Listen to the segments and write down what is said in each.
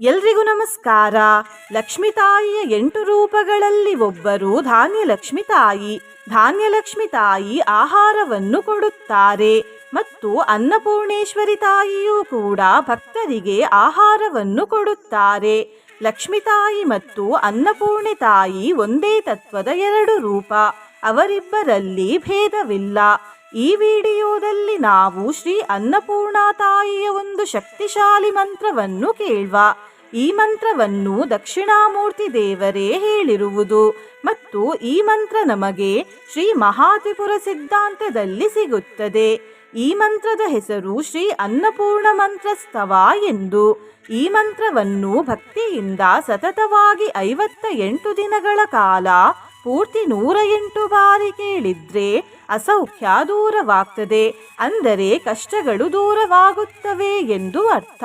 ಎಲ್ರಿಗೂ ನಮಸ್ಕಾರ. ಲಕ್ಷ್ಮಿ ತಾಯಿಯ ಎಂಟು ರೂಪಗಳಲ್ಲಿ ಒಬ್ಬರು ಧಾನ್ಯ ಲಕ್ಷ್ಮಿ ತಾಯಿ. ಧಾನ್ಯ ಲಕ್ಷ್ಮಿ ತಾಯಿ ಆಹಾರವನ್ನು ಕೊಡುತ್ತಾರೆ. ಮತ್ತು ಅನ್ನಪೂರ್ಣೇಶ್ವರಿ ತಾಯಿಯೂ ಕೂಡ ಭಕ್ತರಿಗೆ ಆಹಾರವನ್ನು ಕೊಡುತ್ತಾರೆ. ಲಕ್ಷ್ಮಿ ತಾಯಿ ಮತ್ತು ಅನ್ನಪೂರ್ಣೆ ತಾಯಿ ಒಂದೇ ತತ್ವದ ಎರಡು ರೂಪ. ಅವರಿಬ್ಬರಲ್ಲಿ ಭೇದವಿಲ್ಲ. ಈ ವಿಡಿಯೋದಲ್ಲಿ ನಾವು ಶ್ರೀ ಅನ್ನಪೂರ್ಣ ತಾಯಿಯ ಒಂದು ಶಕ್ತಿಶಾಲಿ ಮಂತ್ರವನ್ನು ಕೇಳುವ. ಈ ಮಂತ್ರವನ್ನು ದಕ್ಷಿಣಾಮೂರ್ತಿ ದೇವರೇ ಹೇಳಿರುವುದು ಮತ್ತು ಈ ಮಂತ್ರ ನಮಗೆ ಶ್ರೀ ಮಹಾತ್ರಿಪುರ ಸಿದ್ಧಾಂತದಲ್ಲಿ ಸಿಗುತ್ತದೆ. ಈ ಮಂತ್ರದ ಹೆಸರು ಶ್ರೀ ಅನ್ನಪೂರ್ಣ ಮಂತ್ರಸ್ತವ ಎಂದು. ಈ ಮಂತ್ರವನ್ನು ಭಕ್ತಿಯಿಂದ ಸತತವಾಗಿ ಐವತ್ತ ಎಂಟು ದಿನಗಳ ಕಾಲ ಪೂರ್ತಿ ನೂರ ಎಂಟು ಬಾರಿ ಕೇಳಿದ್ರೆ ಅಸೌಖ್ಯ ದೂರವಾಗ್ತದೆ ಅಂದರೆ ಕಷ್ಟಗಳು ದೂರವಾಗುತ್ತವೆ ಎಂದು ಅರ್ಥ.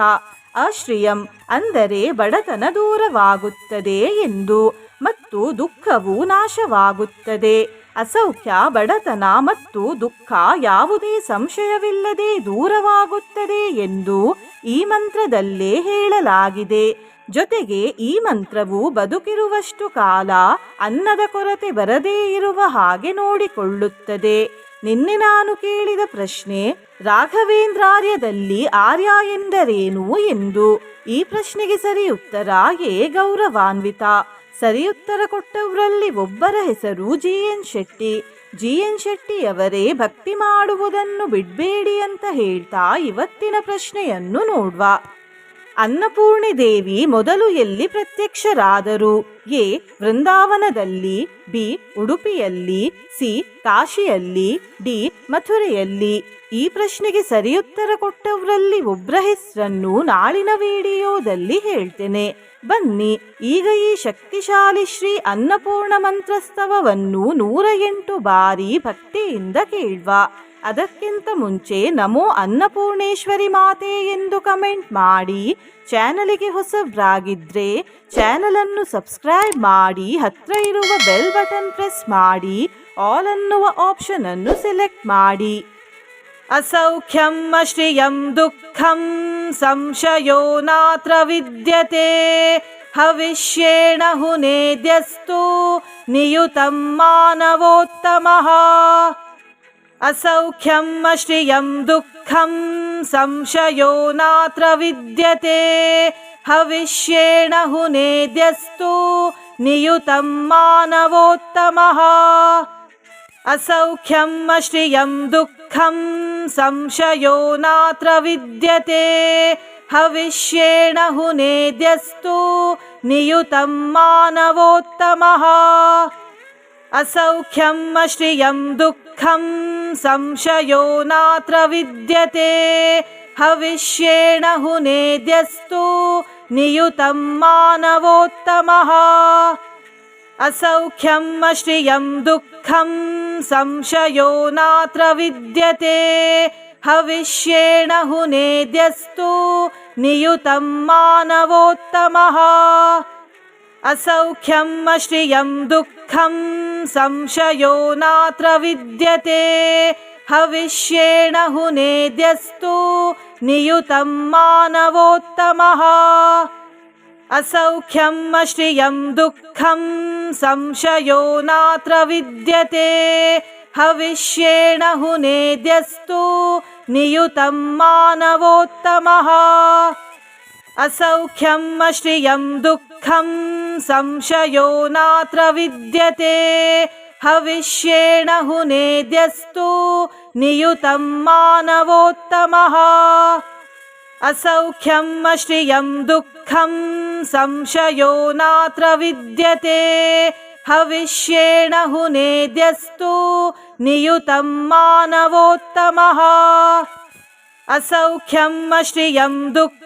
ಅಶ್ರಿಯಂ ಅಂದರೆ ಬಡತನ ದೂರವಾಗುತ್ತದೆ ಎಂದು. ಮತ್ತು ದುಃಖವು ನಾಶವಾಗುತ್ತದೆ. ಅಸೌಖ್ಯ, ಬಡತನ ಮತ್ತು ದುಃಖ ಯಾವುದೇ ಸಂಶಯವಿಲ್ಲದೆ ದೂರವಾಗುತ್ತದೆ ಎಂದು ಈ ಮಂತ್ರದಲ್ಲೇ ಹೇಳಲಾಗಿದೆ. ಜೊತೆಗೆ ಈ ಮಂತ್ರವು ಬದುಕಿರುವಷ್ಟು ಕಾಲ ಅನ್ನದ ಕೊರತೆ ಬರದೇ ಇರುವ ಹಾಗೆ ನೋಡಿಕೊಳ್ಳುತ್ತದೆ. ನಿನ್ನೆ ನಾನು ಕೇಳಿದ ಪ್ರಶ್ನೆ, ರಾಘವೇಂದ್ರಾರ್ಯದಲ್ಲಿ ಆರ್ಯ ಎಂದರೇನು ಎಂದು? ಈ ಪ್ರಶ್ನೆಗೆ ಸರಿ ಉತ್ತರ ಎ ಗೌರವಾನ್ವಿತ! ಸರಿ ಉತ್ತರ ಕೊಟ್ಟವರಲ್ಲಿ ಒಬ್ಬರ ಹೆಸರು G N Shetty. G N ಶೆಟ್ಟಿಯವರೇ ಭಕ್ತಿ ಮಾಡುವುದನ್ನು ಬಿಡಬೇಡಿ ಅಂತ ಹೇಳ್ತಾ ಇವತ್ತಿನ ಪ್ರಶ್ನೆಯನ್ನು ನೋಡ್ವ. ಅನ್ನಪೂರ್ಣಿ ದೇವಿ ಮೊದಲು ಎಲ್ಲಿ ಪ್ರತ್ಯಕ್ಷರಾದರು? ಎ. ವೃಂದಾವನದಲ್ಲಿ, ಬಿ. ಉಡುಪಿಯಲ್ಲಿ, ಸಿ. ಕಾಶಿಯಲ್ಲಿ, ಡಿ. ಮಥುರೆಯಲ್ಲಿ. ಈ ಪ್ರಶ್ನೆಗೆ ಸರಿಯುತ್ತರ ಕೊಟ್ಟವರಲ್ಲಿ ಒಬ್ಬರ ಹೆಸರನ್ನು ನಾಳಿನ ವಿಡಿಯೋದಲ್ಲಿ ಹೇಳ್ತೇನೆ. ಬನ್ನಿ, ಈಗ ಈ ಶಕ್ತಿಶಾಲಿ ಶ್ರೀ ಅನ್ನಪೂರ್ಣ ಮಂತ್ರಸ್ತವವನ್ನು ನೂರ ಎಂಟು ಬಾರಿ ಭಕ್ತಿಯಿಂದ ಕೇಳ್ವ. ಅದಕ್ಕಿಂತ ಮುಂಚೆ ನಮೋ ಅನ್ನಪೂರ್ಣೇಶ್ವರಿ ಮಾತೆ ಎಂದು ಕಮೆಂಟ್ ಮಾಡಿ, ಚಾನಲಿಗೆ ಹೊಸಬ್ರಾಗಿದ್ರೆ ಚಾನಲನ್ನು ಸಬ್ಸ್ಕ್ರೈಬ್ ಮಾಡಿ, ಹತ್ರ ಇರುವ ಬೆಲ್ ಬಟನ್ ಪ್ರೆಸ್ ಮಾಡಿ, ಆಲ್ ಅನ್ನುವ ಆಪ್ಷನ್ ಅನ್ನು ಸೆಲೆಕ್ಟ್ ಮಾಡಿ. ಅಸೌಖ್ಯಂ, ಅಶ್ರಿಯಂ, ದುಃಖಂ, ಸಂಶಯೋ ನಾತ್ರ ವಿದ್ಯತೆ, ಹವಿಷ್ಯೇಣ ಹುನೇದ್ಯಸ್ತು ನಿಯುತಂ ಮಾನವೋತ್ತಮಃ. असौख्यं श्रियं दुःखं संशयो नात्र विद्यते। हविष्येण हुनेद्यस्तु नियुतं मानवोत्तमः। असौख्यं श्रियं दुःखं संशयो नात्र विद्यते। हविष्येण हुनेद्यस्तु नियुतं मानवोत्तमः। असौख्यं श्रियं दुःखं संशयो नात्र विद्यते हविष्येण हुनेद्यस्तु नियुतं मानवोत्तमः। असौख्यं श्रियं दुःखं संशयो नात्र विद्यते हविष्येण हुनेद्यस्तु नियुतं मानवोत्तमः असौख्यं श्रियं दुःखं संशयो नात्र विद्यते। हविष्येण हुनेद्यस्तु नियुतं मानवोत्तमः। असौख्यं श्रियं दुःखं संशयो नात्र विद्यते। हविष्येण हुनेद्यस्तु नियुतं मानवोत्तमः असौख्यं श्रियं दुःखं संशयो नात्र विद्यते। हविष्येण हुनेद्यस्तु नियुतं मानवोत्तमः। असौख्यं श्रियं दुःखं संशयो नात्र विद्यते। हविष्येण हुनेद्यस्तु नियुतं मानवोत्तमः। असौख्यं श्रियं दुःखं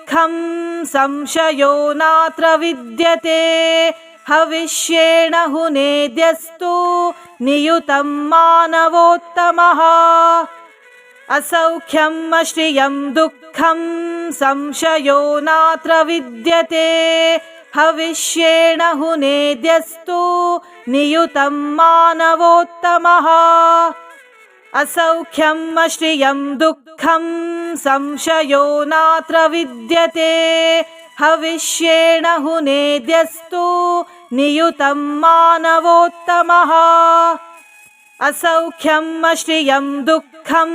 संशयो नात्र विद्यते। हविष्येण हुनेद्यस्तु नियुतं मानवोत्तमः। असौख्यं श्रियं दुःखं संशयो नात्र विद्यते। हविष्येण हुनेद्यस्तु नियुतं मानवोत्तमः। असौख्यं श्रियं दुःखं संशयो नात्र विद्यते। हविष्येण हुनेद्यस्तु नियुतं मानवोत्तमः। असौख्यम् अश्रियं दुःखं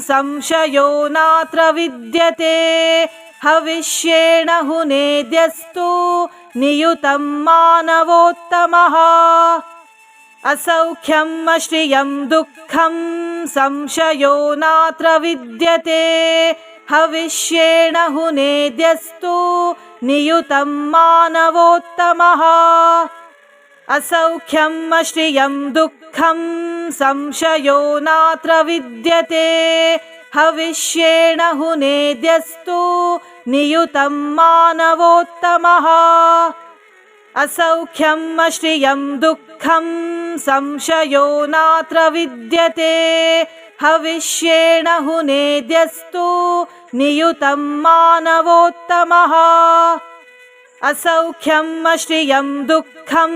संशयो नात्र विद्यते। हविष्येण हुनेद्यस्तु नियुतं मानवोत्तमः असौख्यम् अश्रियं दुःखं संशयो नात्र विद्यते। हविष्येण हुनेद्यस्तु नियुतं मानवोत्तमः। असौख्यम् अश्रियं दुःखं संशयो नात्र विद्यते। हविष्येण हुनेद्यस्तु नियुतं मानवोत्तमः असौख्यम् अश्रियं दुःखं संशयो नात्र विद्यते। हविष्येण हुनेद्यस्तु नियुतं मानवोत्तमः। असौख्यम् अश्रियं दुःखं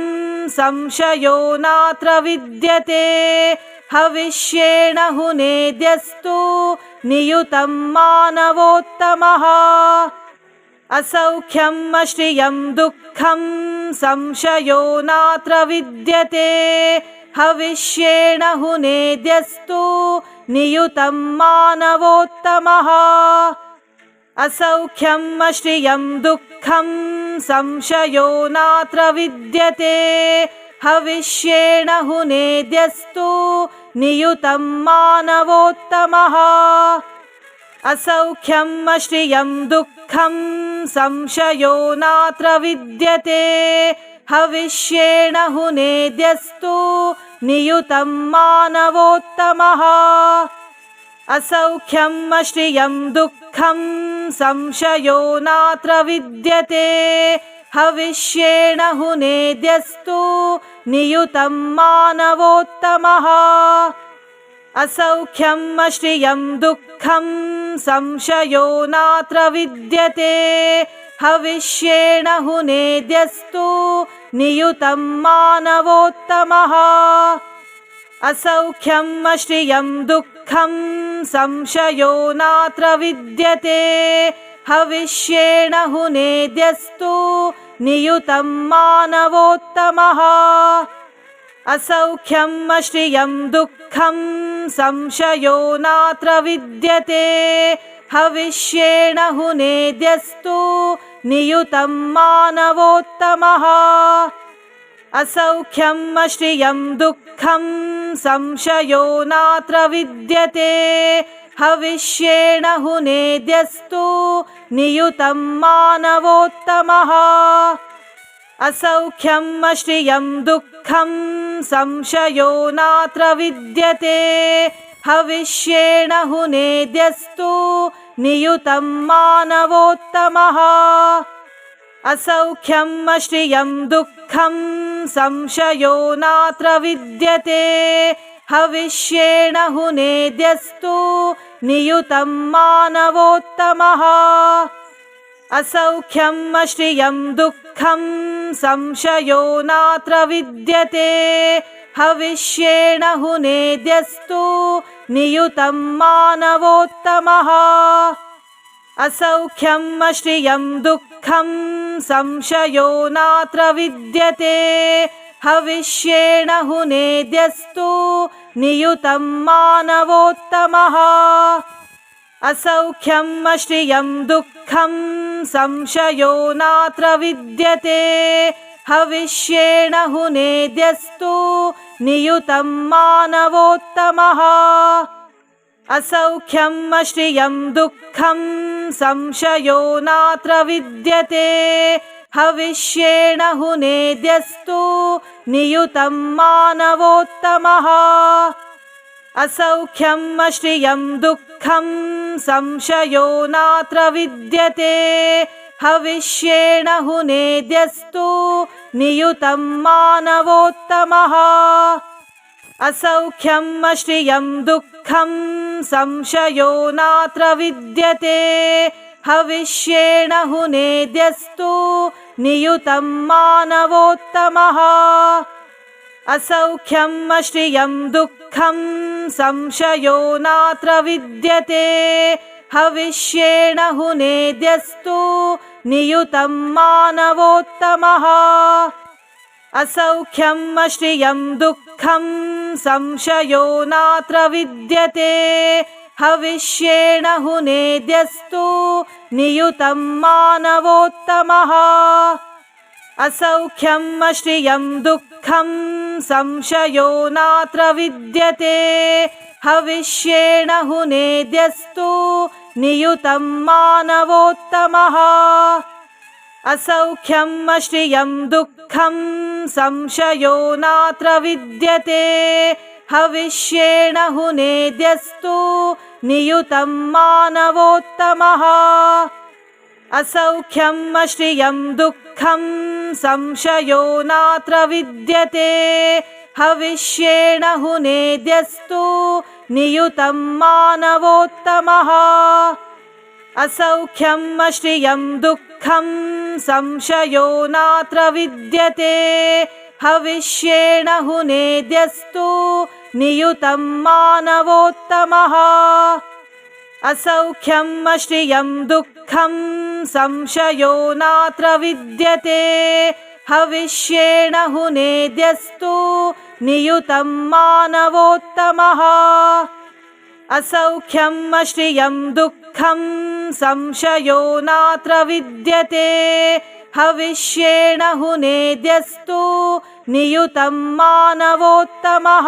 संशयो नात्र विद्यते। हविष्येण हुनेद्यस्तु नियुतं मानवोत्तमः असौख्यम् अश्रियं दुःखं संशयो नात्र विद्यते। हविष्येण हुनेद्यस्तु नियुतं मानवोत्तमः। असौख्यम् अश्रियं दुःखं संशयो नात्र विद्यते। हविष्येण हुनेद्यस्तु नियुतं मानवोत्तमः असौख्यम् अश्रियं दुःखं संशयो नात्र विद्यते। हविष्येण हुनेद्यस्तु नियुतं मानवोत्तमः। असौख्यम् अश्रियं दुःखं संशयो नात्र विद्यते। हविष्येण हुनेद्यस्तु नियुतं मानवोत्तमः असौख्यम् अश्रियं दुःखं संशयो नात्र विद्यते। हविष्येण हुनेद्यस्तु नियुतं मानवोत्तमः। असौख्यम् अश्रियं दुःखं संशयो नात्र विद्यते। हविष्येण हुनेद्यस्तु नियुतं मानवोत्तमः असौख्यम् अश्रियं दुःखं संशयो नात्र विद्यते। हविष्येण हुनेद्यस्तु नियुतं मानवोत्तमः। असौख्यम् अश्रियं दुःखं संशयो नात्र विद्यते। हविष्येण हुनेद्यस्तु नियुतं मानवोत्तमः। असौख्यम् अश्रियं दुःखं संशयो नात्र विद्यते? हविष्येण हुनेद्यस्तु नियुतं मानवोत्तमः। असौख्यम् अश्रियं दुःखं संशयो नात्र विद्यते। हविष्येण हुनेद्यस्तु नियुतं मानवोत्तमः। असौख्यम् अश्रियं दुःखं संशयो नात्र विद्यते? हविष्येण हुनेद्यस्तु नियुतं मानवोत्तमः। असौख्यम् अश्रियं दुःखं संशयो नात्र विद्यते। हविष्येण हुनेद्यस्तु नियुतं मानवोत्तमः। असौख्यम् अश्रियं दुःखं संशयो नात्र विद्यते। हविष्येण हुनेद्यस्तु नियुतं मानवोत्तमः। असौख्यम् अश्रियं दुःखं संशयो नात्र विद्यते। हविष्येण हुनेद्यस्तु नियुतं मानवोत्तमः। असौख्यम् अश्रियं दुःखं संशयो नात्र विद्यते? हविष्येण हुनेद्यस्तु नियुतं मानवोत्तमः। असौख्यम् अश्रियं दुःखं संशयो नात्र विद्यते। हविष्येण हुनेद्यस्तु नियुतं मानवोत्तमः। असौख्यम् अश्रियं दुःखं संशयो नात्र विद्यते हविष्येण हुनेद्यस्तु नियुतं मानवोत्तमः असौख्यम् अश्रियं दुःखं संशयो नात्र विद्यते हविष्येण हुनेद्यस्तु नियुतं मानवोत्तमः असौख्यम् अश्रियं दुःखं संशयो नात्र विद्यते। हविष्येण हुनेद्यस्तु नियुतं मानवोत्तमः। असौख्यम् अश्रियं दुःखं संशयो नात्र विद्यते। हविष्येण हुनेद्यस्तु नियुतं मानवोत्तमः असौख्यम् अश्रियं दुःखं संशयो नात्र विद्यते। हविष्येण हुनेद्यस्तु नियुतं मानवोत्तमः। असौख्यम् अश्रियं दुःखं संशयो नात्र विद्यते। हविष्येण हुनेद्यस्तु नियुतं मानवोत्तमः। असौख्यम् अश्रियं दुःखं संशयो नात्र विद्यते हविष्येण हुनेद्यस्तु नियुतं मानवोत्तमः। असौख्यम् अश्रियं दुःखं संशयो नात्र विद्यते हविष्येण हुनेद्यस्तु नियुतं मानवोत्तमः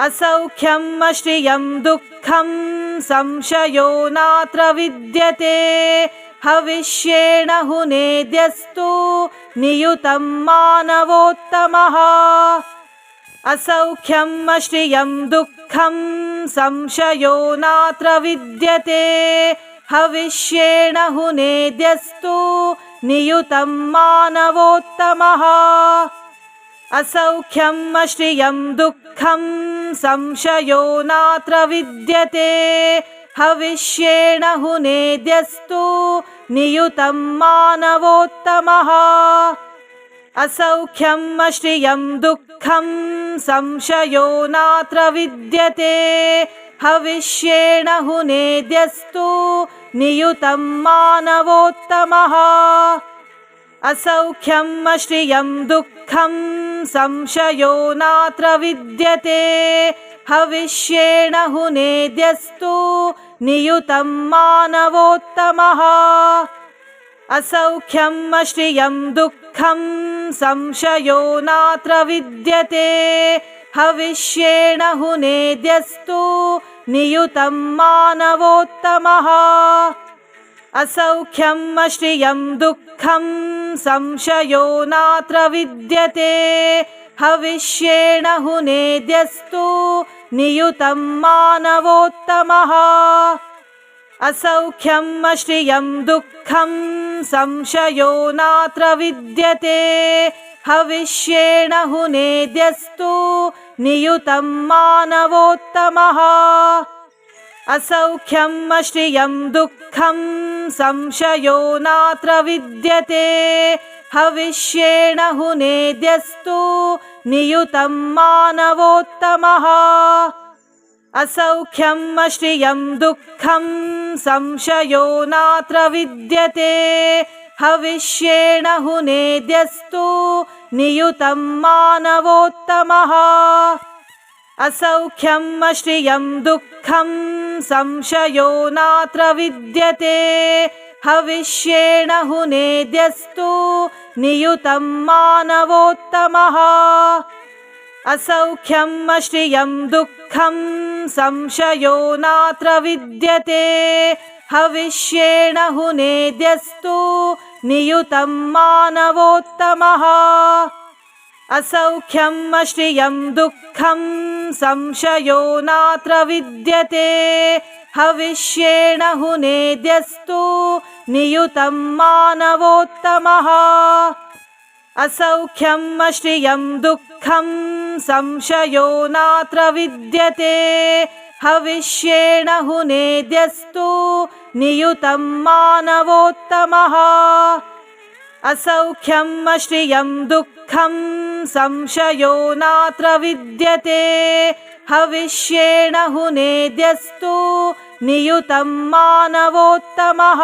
असौख्यम् अश्रियं दुःखं संशयो नात्र विद्यते। हविष्येण हुनेद्यस्तु नियुतं मानवोत्तमः। असौख्यम् अश्रियं दुःखं संशयो नात्र विद्यते। हविष्येण हुनेद्यस्तु नियुतं मानवोत्तमः। असौख्यम् अश्रियं दुःखं संशयो नात्र विद्यते। हविष्येण हुनेद्यस्तु नियुतं मानवोत्तमः। असौख्यम् अश्रियं दुःखं संशयो नात्र विद्यते। हविष्येण हुनेद्यस्तु नियुतं मानवोत्तमः असौख्यम् अश्रियं दुःखं संशयो नात्र विद्यते। हविष्येण हुनेद्यस्तु नियुतं मानवोत्तमः। असौख्यम् अश्रियं दुःखं संशयो नात्र विद्यते। हविष्येण हुनेद्यस्तु नियुतं मानवोत्तमः। असौख्यम् अश्रियं दुःखं संशयो नात्र विद्यते? हविष्येण हुनेद्यस्तु नियुतं मानवोत्तमः। असौख्यम् अश्रियं दुःखं संशयो नात्र विद्यते। हविष्येण हुनेद्यस्तु नियुतं मानवोत्तमः असौख्यम् अश्रियं दुःखं संशयो नात्र विद्यते। हविष्येण हुनेद्यस्तु नियुतं असौख्यम् अश्रियं दुःखं संशयो नात्र विद्यते। हविष्येण हुनेद्यस्तु नियुतं मानवोत्तमः असौख्यम् अश्रियं दुःखं संशयो नात्र विद्यते। हविष्येण हुनेद्यस्तु नियुतं मानवोत्तमः। असौख्यम् अश्रियं दुःखं संशयो नात्र विद्यते। हविष्येण हुनेद्यस्तु नियुतं मानवोत्तमः असौख्यम् अश्रियं दुःखं संशयो नात्र विद्यते। हविष्येण हुनेद्यस्तु नियुतं मानवोत्तमः। असौख्यम् अश्रियं दुःखं संशयो नात्र विद्यते। हविष्येण हुनेद्यस्तु नियुतं मानवोत्तमः। असौख्यम् अश्रियं दुःखं संशयो नात्र विद्यते? हविष्येण हुनेद्यस्तु नियुतं मानवोत्तमः।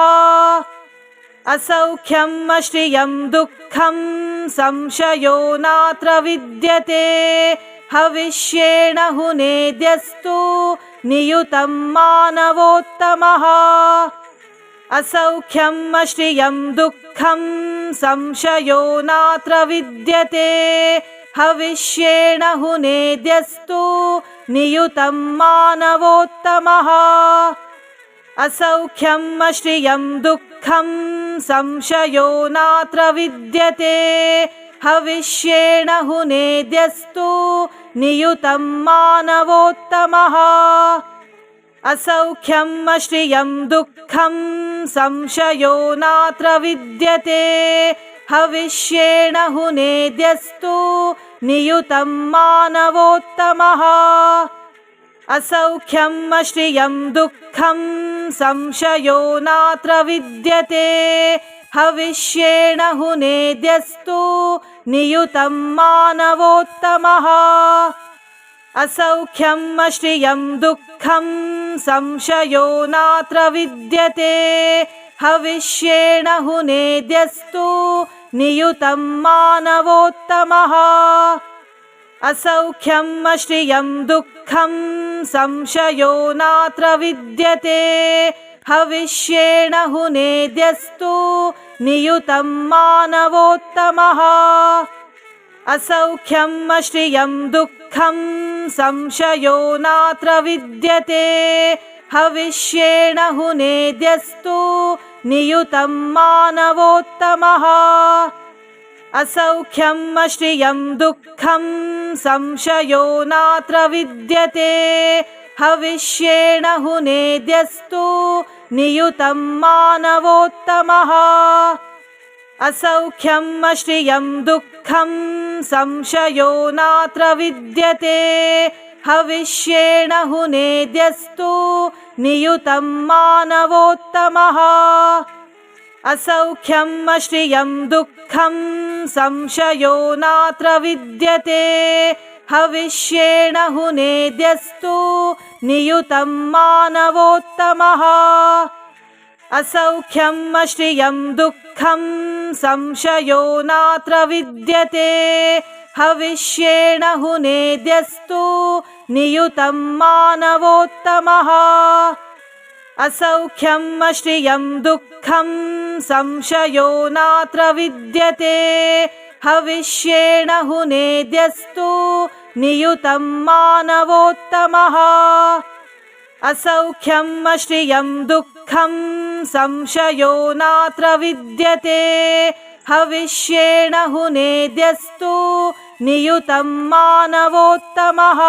असौख्यम् अश्रियं दुःखं संशयो नात्र विद्यते। हविष्येण हुनेद्यस्तु नियुतं मानवोत्तमः असौख्यम् अश्रियं दुःखं संशयो नात्र विद्यते। हविष्येण हुनेद्यस्तु नियुतं मानवोत्तमः। असौख्यम् अश्रियं दुःखं संशयो नात्र विद्यते। हविष्येण हुनेद्यस्तु नियुतं मानवोत्तमः असौख्यम् अश्रियं दुःखं संशयो नात्र विद्यते। हविष्येण हुनेद्यस्तु नियुतं मानवोत्तमः। असौख्यम् अश्रियं दुःखं संशयो नात्र विद्यते। हविष्येण हुनेद्यस्तु नियुतं मानवोत्तमः असौख्यम् अश्रियं दुःखं संशयो नात्र विद्यते। हविष्येण हुनेद्यस्तु नियुतं मानवोत्तमः। असौख्यम् अश्रियं दुःखं संशयो नात्र विद्यते। हविष्येण हुनेद्यस्तु नियुतं मानवोत्तमः। असौख्यम् अश्रियं दुःखं संशयो नात्र विद्यते? हविष्येण हुनेद्यस्तु नियुतं मानवोत्तमः। असौख्यम् अश्रियं दुःखं संशयो नात्र विद्यते। हविष्येण हुनेद्यस्तु नियुतं मानवोत्तमः असौख्यम् अश्रियं दुःखं संशयो नात्र विद्यते। हविष्येण हुनेद्यस्तु नियुतं मानवोत्तमः। असौख्यम् अश्रियं दुःखं संशयो नात्र विद्यते। हविष्येण हुनेद्यस्तु नियुतं मानवोत्तमः असौख्यम् अश्रियं दुःखं संशयो नात्र विद्यते। हविष्येण हुनेद्यस्तु नियुतं मानवोत्तमः। असौख्यम् अश्रियं दुःखं संशयो नात्र विद्यते। हविष्येण हुनेद्यस्तु नियुतं मानवोत्तमः। असौख्यम् अश्रियं दुःखं संशयो नात्र विद्यते। हविष्येण हुनेद्यस्तु नियुतं मानवोत्तमः।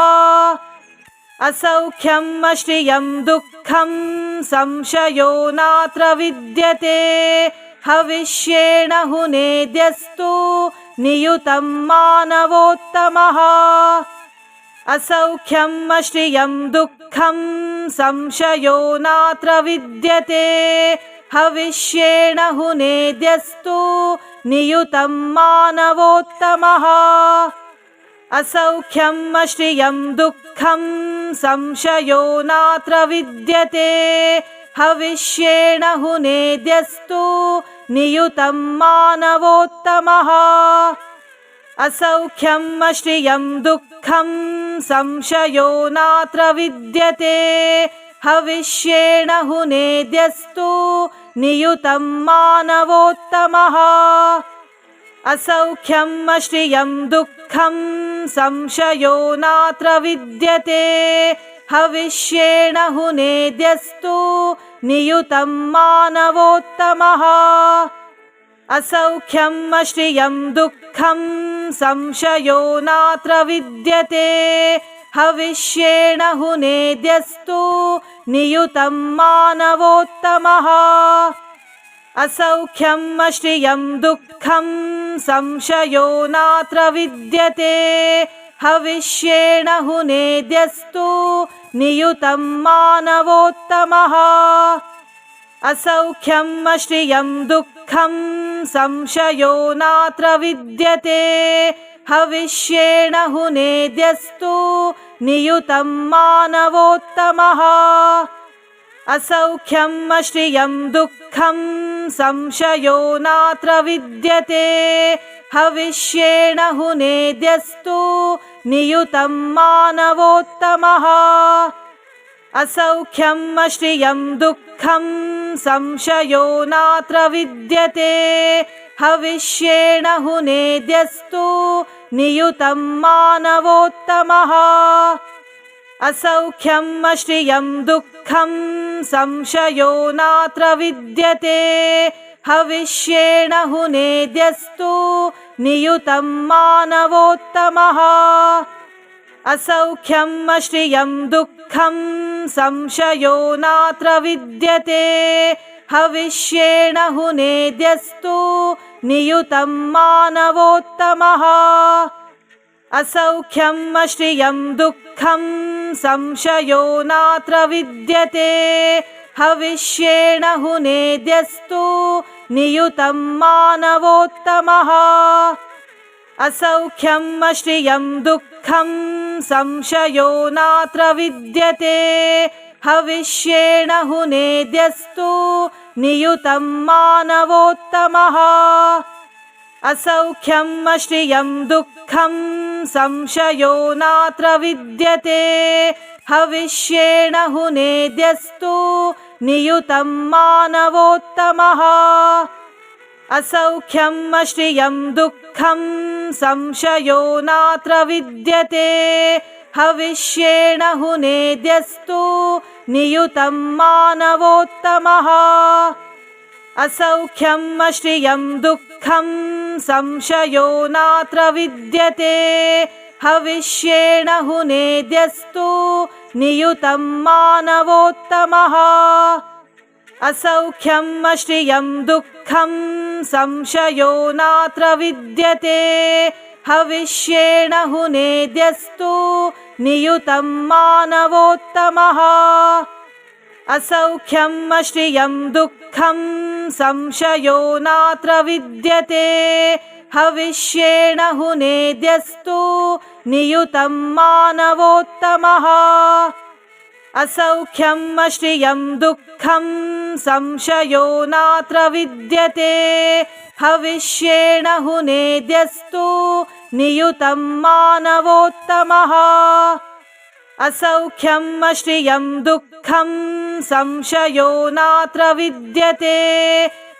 असौख्यम् अश्रियं दुःखं संशयो नात्र विद्यते। हविष्येण हुनेद्यस्तु नियुतं मानवोत्तमः। असौख्यम् अश्रियं दुःखं संशयो नात्र विद्यते हविष्येण हुनेद्यस्तु नियुतं मानवोत्तमः। असौख्यम् अश्रियं दुःखं संशयो नात्र विद्यते हविष्येण हुनेद्यस्तु नियुतं मानवोत्तमः। असौख्यम् अश्रियं दुःखं संशयो नात्र विद्यते? हविष्येण हुनेद्यस्तु नियुतं मानवोत्तमः। असौख्यम् अश्रियं दुःखं संशयो नात्र विद्यते। हविष्येण हुनेद्यस्तु नियुतं मानवोत्तमः असौख्यम् अश्रियं दुःखं संशयो नात्र विद्यते। हविष्येण हुनेद्यस्तु नियुतं मानवोत्तमः। असौख्यम् अश्रियं दुःखं संशयो नात्र विद्यते। हविष्येण हुनेद्यस्तु नियुतं मानवोत्तमः। असौख्यम् अश्रियं दुःखं संशयो नात्र विद्यते। हविष्येण हुनेद्यस्तु नियुतं मानवोत्तमः। असौख्यम् अश्रियं दुःखं संशयो नात्र विद्यते। हविष्येण हुनेद्यस्तु नियुतं मानवोत्तमः असौख्यम् अश्रियं दुःखं संशयो नात्र विद्यते। हविष्येण हुनेद्यस्तु नियुतं मानवोत्तमः। असौख्यम् अश्रियं दुःखं संशयो नात्र विद्यते। हविष्येण हुनेद्यस्तु नियुतं मानवोत्तमः। असौख्यम् अश्रियं दुःखं संशयो नात्र विद्यते। हविष्येण हुनेद्यस्तु नियुतं मानवोत्तमः। असौख्यम् अश्रियं दुःखं संशयो नात्र विद्यते। हविष्येण हुनेद्यस्तु नियुतं मानवोत्तमः। असौख्यम् अश्रियं दुःखं संशयो नात्र विद्यते हविष्येण हुनेद्यस्तु नियुतं मानवोत्तमः। असौख्यम् अश्रियं दुःखं संशयो नात्र विद्यते हविष्येण हुनेद्यस्तु नियुतं मानवोत्तमः। असौख्यम् अश्रियं दुःखं संशयो नात्र विद्यते? हविष्येण हुनेद्यस्तु नियुतं मानवोत्तमः। असौख्यम् अश्रियं दुःखं संशयो नात्र विद्यते। हविष्येण हुनेद्यस्तु नियुतं मानवोत्तमः असौख्यम् अश्रियं दुःखं संशयो नात्र विद्यते। हविष्येण हुनेद्यस्तु नियुतं मानवोत्तमः। असौख्यम् अश्रियं दुःखं संशयो नात्र विद्यते। हविष्येण हुनेद्यस्तु नियुतं मानवोत्तमः। असौख्यम् अश्रियं दुःखं संशयो नात्र विद्यते। हविष्येण हुनेद्यस्तु नियुतं मानवोत्तमः। असौख्यम् अश्रियं दुःखं संशयो नात्र विद्यते।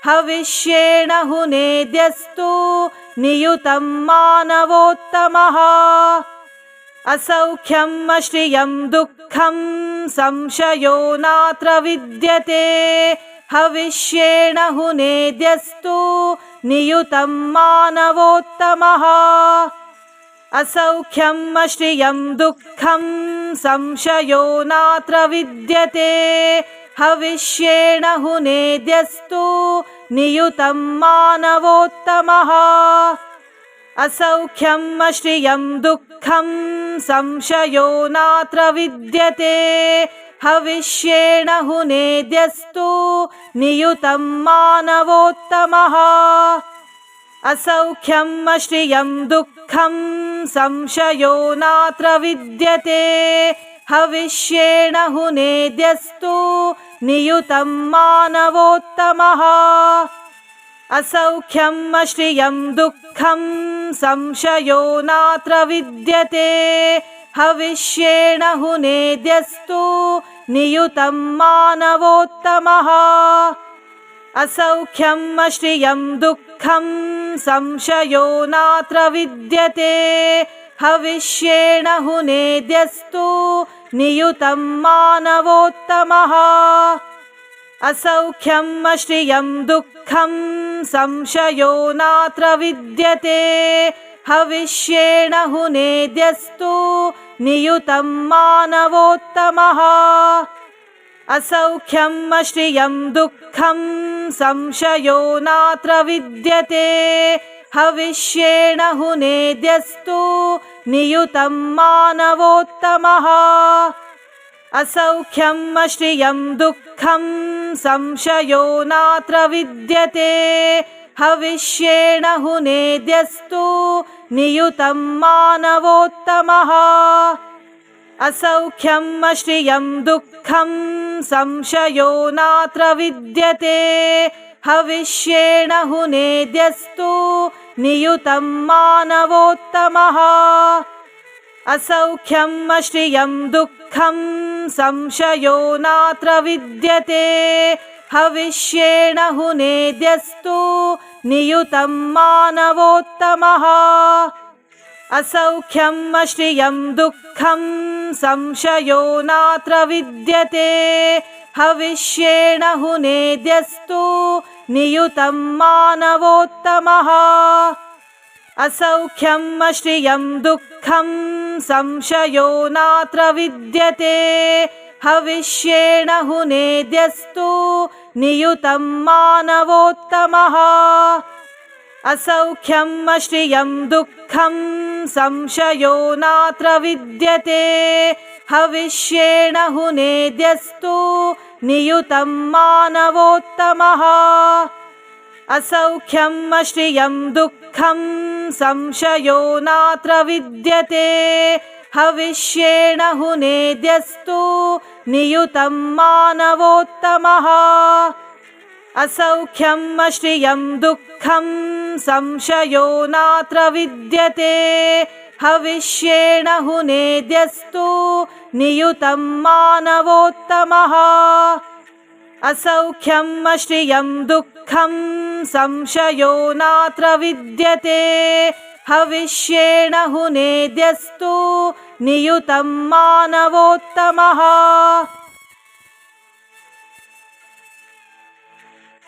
हविष्येण हुनेद्यस्तु नियुतं मानवोत्तमः असौख्यम् अश्रियं दुःखं संशयो नात्र विद्यते। हविष्येण हुनेद्यस्तु नियुतं मानवोत्तमः। असौख्यम् अश्रियं दुःखं संशयो नात्र विद्यते। हविष्येण हुनेद्यस्तु नियुतं मानवोत्तमः। असौख्यम् अश्रियं दुःखं संशयो नात्र विद्यते? हविष्येण हुनेद्यस्तु नियुतं मानवोत्तमः। असौख्यम् अश्रियं दुःखं संशयो नात्र विद्यते। हविष्येण हुनेद्यस्तु नियुतं मानवोत्तमः असौख्यम् अश्रियं दुःखं संशयो नात्र विद्यते। हविष्येण हुनेद्यस्तु नियुतं मानवोत्तमः। असौख्यम् अश्रियं दुःखं संशयो नात्र विद्यते। हविष्येण हुनेद्यस्तु नियुतं मानवोत्तमः। असौख्यम् अश्रियं दुःखं संशयो नात्र विद्यते। हविष्येण हुनेद्यस्तु नियुतं मानवोत्तमः। असौख्यम् अश्रियं दुःखं संशयो नात्र विद्यते। हविष्येण हुनेद्यस्तु नियुतं मानवोत्तमः असौख्यम् अश्रियं दुःखं संशयो नात्र विद्यते। हविष्येण हुनेद्यस्तु नियुतं मानवोत्तमः। असौख्यम् अश्रियं दुःखं संशयो नात्र विद्यते। हविष्येण हुनेद्यस्तु नियुतं मानवोत्तमः असौख्यम् अश्रियं दुःखं संशयो नात्र विद्यते। हविष्येण हुनेद्यस्तु नियुतं मानवोत्तमः। असौख्यम् अश्रियं दुःखं संशयो नात्र विद्यते। हविष्येण हुनेद्यस्तु नियुतं मानवोत्तमः असौख्यम् अश्रियं दुःखं संशयो नात्र विद्यते। हविष्येण हुनेद्यस्तु नियुतं मानवोत्तमः। असौख्यम् अश्रियं दुःखं संशयो नात्र विद्यते। हविष्येण हुनेद्यस्तु नियुतं मानवोत्तमः असौख्यम् अश्रियं दुःखं संशयो नात्र विद्यते। हविष्येण हुनेद्यस्तु नियुतं मानवोत्तमः। असौख्यम् अश्रियं दुःखं संशयो नात्र विद्यते। हविष्येण हुनेद्यस्तु नियुतं मानवोत्तमः। असौख्यम् अश्रियं दुःखं संशयो नात्र विद्यते हविष्येण हुनेद्यस्तु नियुतं मानवोत्तमः